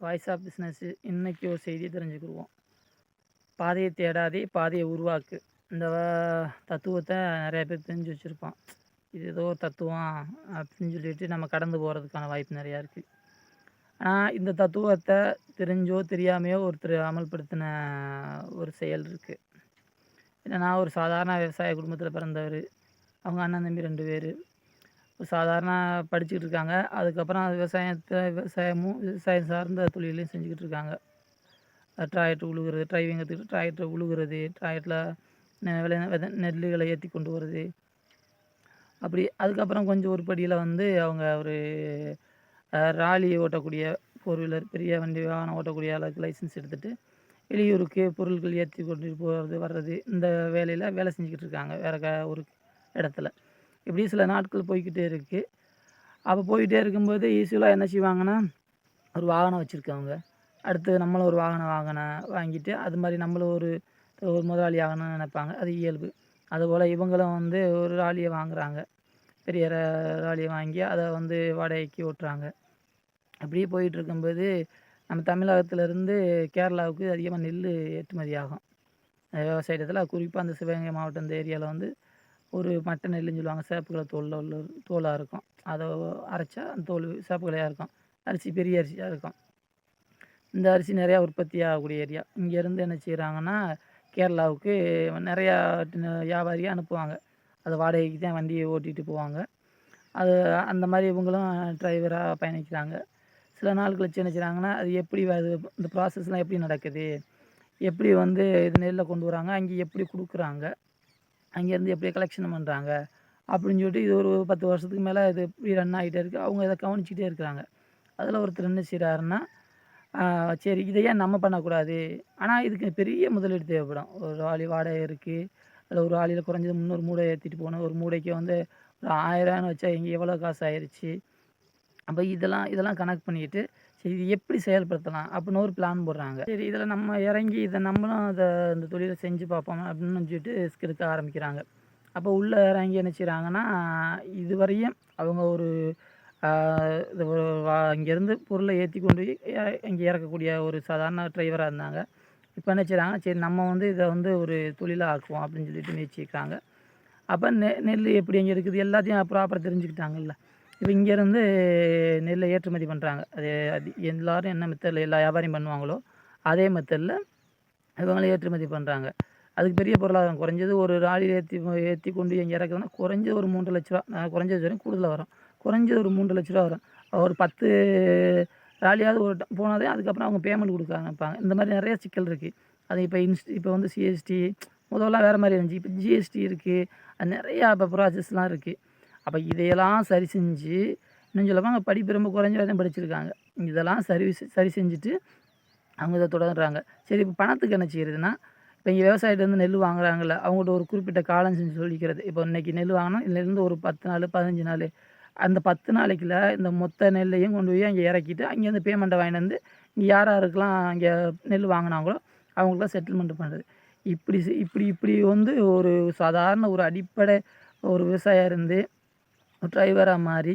Voice of business இன்றைக்கி ஒரு செய்தி தெரிஞ்சுக்கிடுவோம். பாதையை தேடாதே பாதையை உருவாக்கு. இந்த தத்துவத்தை நிறைய பேர் தெரிஞ்சு வச்சுருப்பான். இது ஏதோ ஒரு தத்துவம் அப்படின்னு சொல்லிட்டு நம்ம கடந்து போகிறதுக்கான வாய்ப்பு நிறையா இருக்குது ஆனால் இந்த தத்துவத்தை தெரிஞ்சோ தெரியாமையோ ஒருத்தர் அமல்படுத்தின ஒரு செயல் இருக்குது ஏன்னா ஒரு சாதாரண விவசாய குடும்பத்தில் பிறந்தவர் அவங்க அண்ணன் தம்பி ரெண்டு பேர் சாதாரண படிச்சுக்கிட்டு இருக்காங்க. அதுக்கப்புறம் விவசாயத்தை விவசாயமும் விவசாயம் சார்ந்த தொழிலையும் செஞ்சுக்கிட்டு இருக்காங்க. டிராக்டர் உழுகுறது டிரைவிங் கற்றுக்கிட்டு டிராக்டர் உழுகுறது டிராக்டரில் விளை வித நெல்லுகளை ஏற்றி கொண்டு வர்றது. அப்படி அதுக்கப்புறம் கொஞ்சம் ஒரு படியில் வந்து அவங்க ஒரு ராலி ஓட்டக்கூடிய ஃபோர் வீலர் பெரிய வண்டி வாகனம் ஓட்டக்கூடிய அளவுக்கு லைசன்ஸ் எடுத்துகிட்டு வெளியூருக்கு பொருட்கள் ஏற்றி கொண்டு போகிறது வர்றது இந்த வேலையில் வேலை செஞ்சுக்கிட்டு இருக்காங்க. வேறு க ஒரு இடத்துல. இப்படி சில நாட்கள் போய்கிட்டே இருக்குது அப்போ போய்கிட்டே இருக்கும்போது ஈஸியலாக என்ன செய்வாங்கன்னா ஒரு வாகனம் வச்சுருக்கவங்க அடுத்து நம்மளும் ஒரு வாகனம் வாங்கின வாங்கிட்டு அது மாதிரி நம்மளும் ஒரு ஒரு முதலாளி ஆகணும்னு நினைப்பாங்க. அது இயல்பு. அதுபோல் இவங்களும் வந்து ஒரு ராலியை வாங்குறாங்க. பெரிய ராலியை வாங்கி அதை வந்து வாடகைக்கு ஓட்டுறாங்க. அப்படியே போயிட்டு இருக்கும்போது நம்ம தமிழகத்துலேருந்து கேரளாவுக்கு அதிகமாக நெல் ஏற்றுமதி ஆகும். விவசாயத்தில் குறிப்பாக அந்த சிவகங்கை மாவட்டம் இந்த ஏரியாவில் வந்து ஒரு மட்டன் நெல்லுன்னு சொல்லுவாங்க. சேப்பு தோலில் உள்ள தோலாக இருக்கும். அதை அரைச்சா அந்த தோல் சேப்புக்கிளையாக கலையாக இருக்கும். அரிசி பெரிய அரிசியாக இருக்கும். இந்த அரிசி நிறையா உற்பத்தி ஆகக்கூடிய ஏரியா. இங்கேருந்து என்ன செய்கிறாங்கன்னா கேரளாவுக்கு நிறையா வியாபாரியாக அனுப்புவாங்க. அது வாடகைக்கு தான் வண்டியை ஓட்டிகிட்டு போவாங்க. அது அந்த மாதிரி இவங்களும் டிரைவராக பயணிக்கிறாங்க. சில நாள் கழிச்சு என்ன செய்கிறாங்கன்னா அது எப்படி அது இந்த ப்ராசஸ்லாம் எப்படி நடக்குது? எப்படி வந்து இது நெல்லை கொண்டு வராங்க? அங்கே எப்படி கொடுக்குறாங்க? அங்கேருந்து எப்படி கலெக்ஷன் பண்ணுறாங்க அப்படின்னு சொல்லிட்டு இது ஒரு பத்து வருஷத்துக்கு மேலே இது இப்படி ரன் ஆகிட்டே இருக்குது அவங்க இதை கவனிச்சிட்டே இருக்கிறாங்க. அதில் ஒருத்தர் என்ன செய்கிறாருன்னா சரி இதை ஏன் நம்ம பண்ணக்கூடாது? ஆனால் இதுக்கு பெரிய முதலீடு தேவைப்படும். ஒரு ஆளி வாடகை இருக்குது அதில் ஒரு ஆளியில் குறைஞ்சது முந்நூறு மூடை ஏற்றிட்டு போகணும். ஒரு மூடைக்கு வந்து ஒரு ஆயிரம்னு வச்சா இங்கே எவ்வளோ காசு ஆயிடுச்சு அப்போ இதெல்லாம் இதெல்லாம் கணக்கு பண்ணிக்கிட்டு சரி இது எப்படி செயல்படுத்தலாம் அப்படின்னு ஒரு பிளான் போடுறாங்க. சரி இதில் நம்ம இறங்கி இதை நம்மளும் அதை இந்த தொழிலை செஞ்சு பார்ப்போம் அப்படின்னு சொல்லிட்டு ரிஸ்க் எடுக்க ஆரம்பிக்கிறாங்க. அப்போ உள்ளே இறங்கி என்ன செய்கிறாங்கன்னா இதுவரையும் அவங்க ஒரு இது ஒரு இங்கேருந்து பொருளை ஏற்றி கொண்டு போய் இங்கே இறக்கக்கூடிய ஒரு சாதாரண டிரைவராக இருந்தாங்க. இப்போ என்ன செய்கிறாங்க சரி நம்ம வந்து இதை வந்து ஒரு தொழிலாக ஆக்குவோம் அப்படின்னு சொல்லிட்டு முயற்சிக்கிறாங்க அப்போ நெ நெல் எப்படி எங்கே இருக்குது எல்லாத்தையும் ப்ராப்பராக தெரிஞ்சுக்கிட்டாங்கல்ல. இப்போ இங்கேருந்து நெல்லை ஏற்றுமதி பண்ணுறாங்க அது அது என்ன மெத்தடில் எல்லா வியாபாரியும் பண்ணுவாங்களோ அதே மெத்தடில் இவங்களும் ஏற்றுமதி பண்ணுறாங்க அதுக்கு பெரிய பொருளாதாரம். குறைஞ்சது ஒரு ராலி ஏற்றி ஏற்றி கொண்டு இங்கே இறக்குதுன்னா குறைஞ்சது ஒரு மூன்று லட்ச ரூபா நான் குறைஞ்சது வரையும் கூடுதலாக வரும். குறைஞ்சது ஒரு மூன்று லட்ச ரூபா வரும். ஒரு பத்து ராலியாவது ஒரு போனாதே அதுக்கப்புறம் அவங்க பேமெண்ட் கொடுக்க ஆரம்பிப்பாங்க இந்த மாதிரி நிறைய சிக்கல் இருக்குது அது இப்போ இன்ஸ்ட் இப்போ வந்து சிஎஸ்டி முதல்லாம் வேறு மாதிரி இருந்துச்சு. இப்போ ஜிஎஸ்டி இருக்குது அது நிறையா இப்போ ப்ராசஸ்லாம் இருக்குது அப்போ இதையெல்லாம் சரி செஞ்சு இன்னும் சொல்லப்போனால் படிப்பு ரொம்ப குறைஞ்ச தான் படிச்சிருக்காங்க. இதெல்லாம் சரி சரி செஞ்சுட்டு அவங்க இதை தொடர்றாங்க. சரி இப்போ பணத்துக்கு என்ன செய்யறதுன்னா இப்போ இங்கே விவசாயிட்டேருந்து நெல் வாங்குறாங்கல்ல அவங்கள்ட்ட ஒரு குறிப்பிட்ட காலம் செஞ்சு சொல்லிக்கிறது. இப்போ இன்னைக்கு நெல் வாங்கினா இதுலேருந்து ஒரு பத்து நாள் பதினஞ்சு நாள் அந்த பத்து நாளைக்குள்ள இந்த மொத்த நெல்லையும் கொண்டு போய் அங்கே இறக்கிட்டு அங்கேருந்து பேமெண்ட்டை வாங்கிட்டு வந்து இங்கே யார் யாருக்கெல்லாம் அங்கே நெல் வாங்கினாங்களோ அவங்களுக்குலாம் செட்டில்மெண்ட் பண்ணுறது இப்படி செ- இப்படி இப்படி வந்து ஒரு சாதாரண ஒரு அடிப்படை ஒரு விவசாயியாக இருந்து டிரைவராக மாறி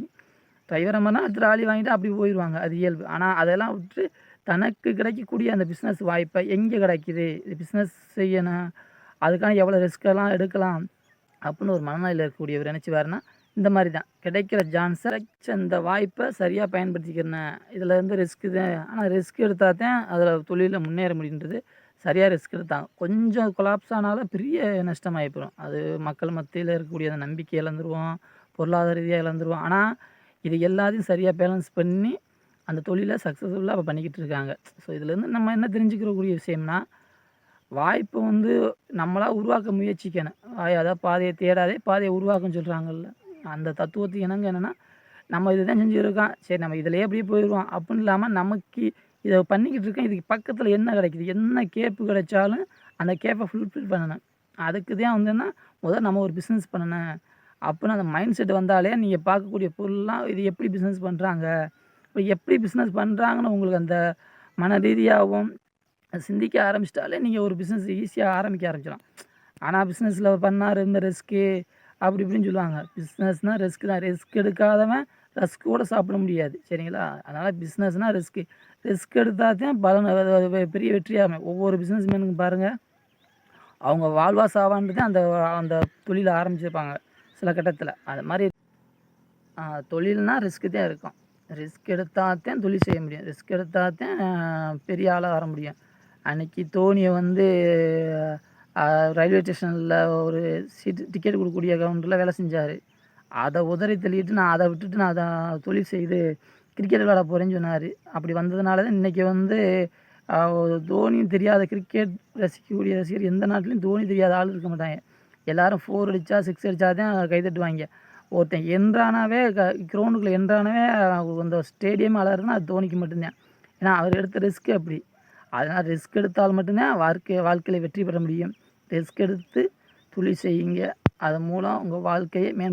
டிரைவராக மாறினா ட்ராலி வாங்கிட்டு அப்படி போயிடுவாங்க அது இயல்பு. ஆனால் அதெல்லாம் விட்டு தனக்கு கிடைக்கக்கூடிய அந்த பிஸ்னஸ் வாய்ப்பை எங்கே கிடைக்குது? இது பிஸ்னஸ் செய்யணும். அதுக்கான எவ்வளோ ரிஸ்க்கெல்லாம் எடுக்கலாம்? அப்படின்னு ஒரு மனநிலையில் இருக்கக்கூடியவர் நினச்சிவாருன்னா இந்த மாதிரி தான். கிடைக்கிற சான்ஸை இந்த வாய்ப்பை சரியாக பயன்படுத்திக்கிறேன் இதில் வந்து ரிஸ்க்கு தான் ஆனால் ரிஸ்க் எடுத்தால் தான் அதில் தொழிலில் முன்னேற முடியுன்றது. சரியாக ரிஸ்க் எடுத்தாங்க கொஞ்சம் கொலாப்ஸ் ஆனாலும் பெரிய நஷ்டமாகி போயிடும் அது மக்கள் மத்தியில் இருக்கக்கூடிய அந்த நம்பிக்கை இழந்துருவோம். பொருளாதார ரீதியாக இழந்துருவோம். ஆனால் இது எல்லாத்தையும் சரியாக பேலன்ஸ் பண்ணி அந்த தொழிலை சக்ஸஸ்ஃபுல்லாக இப்போ பண்ணிக்கிட்டு இருக்காங்க. ஸோ இதுலேருந்து நம்ம என்ன தெரிஞ்சுக்கிறக்கூடிய விஷயம்னா வாய்ப்பை வந்து நம்மளாக உருவாக்க முயற்சிக்கணும். வாய் அதாவது பாதையை தேடாதே பாதையை உருவாக்குன்னு சொல்கிறாங்கல்ல அந்த தத்துவத்துக்கு இணங்க என்னென்னா நம்ம இதுதான் செஞ்சுருக்கோம். சரி நம்ம இதில் எப்படியே போயிடுவோம். அப்படின்னு இல்லாமல் நமக்கு இதை பண்ணிக்கிட்டு இருக்கேன். இதுக்கு பக்கத்தில் என்ன கிடைக்குது? என்ன கேப்பு கிடைச்சாலும் அந்த கேப்பை ஃபுல்ஃபில் பண்ணணும். அதுக்கு தான் வந்துன்னா முதல் நம்ம ஒரு பிஸ்னஸ் பண்ணணும். அப்படின்னு அந்த மைண்ட் செட் வந்தாலே நீங்கள் பார்க்கக்கூடிய பொருள்லாம் இது எப்படி பிஸ்னஸ் பண்ணுறாங்க இப்போ எப்படி பிஸ்னஸ் பண்ணுறாங்கன்னு உங்களுக்கு அந்த மன ரீதியாகவும் சிந்திக்க ஆரம்பிச்சிட்டாலே நீங்கள் ஒரு பிஸ்னஸ் ஈஸியாக ஆரம்பிக்க ஆரம்பிச்சிடலாம் ஆனால் பிஸ்னஸில் பண்ணார் இந்த ரிஸ்க்கு அப்படி இப்படின்னு சொல்லுவாங்க. பிஸ்னஸ்னால் ரிஸ்க் தான். ரிஸ்க் எடுக்காதவன் ரிஸ்க் கூட சாப்பிட முடியாது. சரிங்களா? அதனால் பிஸ்னஸ்னால் ரிஸ்க்கு ரிஸ்க் எடுத்தால் தான் பலன் பெரிய வெற்றியாகும் ஒவ்வொரு பிஸ்னஸ் மேனுக்கும் பாருங்கள் அவங்க வாழ்வா சாவான்றது அந்த அந்த தொழிலை ஆரம்பிச்சிருப்பாங்க. சில கட்டத்தில். அது மாதிரி தொழில்னால் ரிஸ்க்கு தான் இருக்கும். ரிஸ்க் எடுத்தாத்தான் தொழில் செய்ய முடியும். ரிஸ்க் எடுத்தாத்தான் பெரிய ஆளாக வர முடியும். அன்னைக்கு தோனியை வந்து ரயில்வே ஸ்டேஷனில் ஒரு சீட்டு டிக்கெட் கொடுக்கக்கூடிய கவுண்டரில் வேலை செஞ்சார். அதை உதறி தள்ளிட்டு நான் அதை விட்டுட்டு நான் அதை தொழில் செய்து கிரிக்கெட் விளாட போகிறேன்னு சொன்னார். அப்படி வந்ததுனால தான் இன்றைக்கி வந்து ஆ, தோனியும் தெரியாத கிரிக்கெட் ரசிக்கக்கூடிய ரசிகர் எந்த நாட்டிலையும் தோனி தெரியாத ஆள் இருக்க மாட்டாங்க. எல்லாரும் ஃபோர் அடித்தா சிக்ஸ் அடித்தா தான் கைதட்டுவாங்க. ஒருத்தன் என்றானாவே க கிரவுண்டுக்குள்ளே என்றானாவே அந்த ஸ்டேடியம் அலறுனா அது தோனிக்கு மட்டும்தான். ஏன்னா அவர் எடுத்த ரிஸ்க் அப்படி. அதனால் ரிஸ்க் எடுத்தால் மட்டும்தான் வாழ்க்கை வாழ்க்கையில் வெற்றி பெற முடியும். ரிஸ்க் எடுத்து துளி செய்யுங்க. அதன் மூலம் உங்கள் வாழ்க்கையை மேம்